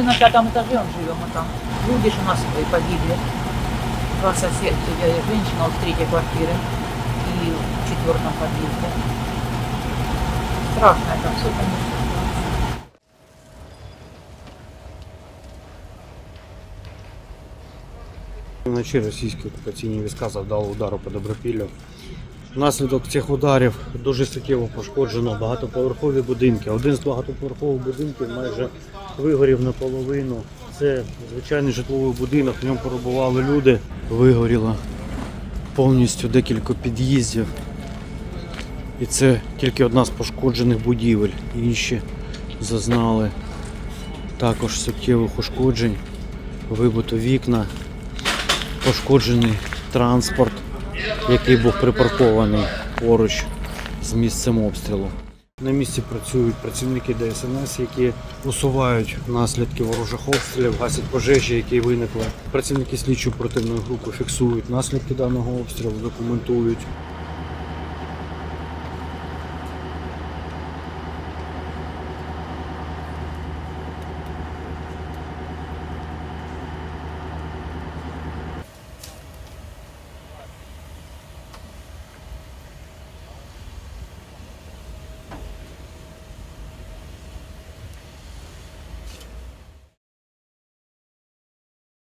на пятом этаже он живем, мы там. Люди же у нас и погибли. Два соседа, женщина вот в третьей квартире и в четвертом подъезде. Страшно это все, конечно. Вночі російські окупаційні війська завдали удару по Добропіллю. Внаслідок цих ударів дуже суттєво пошкоджено багатоповерхові будинки. Один з багатоповерхових будинків майже вигорів наполовину. Це звичайний житловий будинок, в ньому перебували люди. Вигоріло повністю декілька під'їздів. І це тільки одна з пошкоджених будівель. Інші зазнали також суттєвих ушкоджень, вибито вікна, пошкоджений транспорт, який був припаркований поруч з місцем обстрілу. На місці працюють працівники ДСНС, які усувають наслідки ворожих обстрілів, гасять пожежі, які виникли. Працівники слідчої противної групи фіксують наслідки даного обстрілу, документують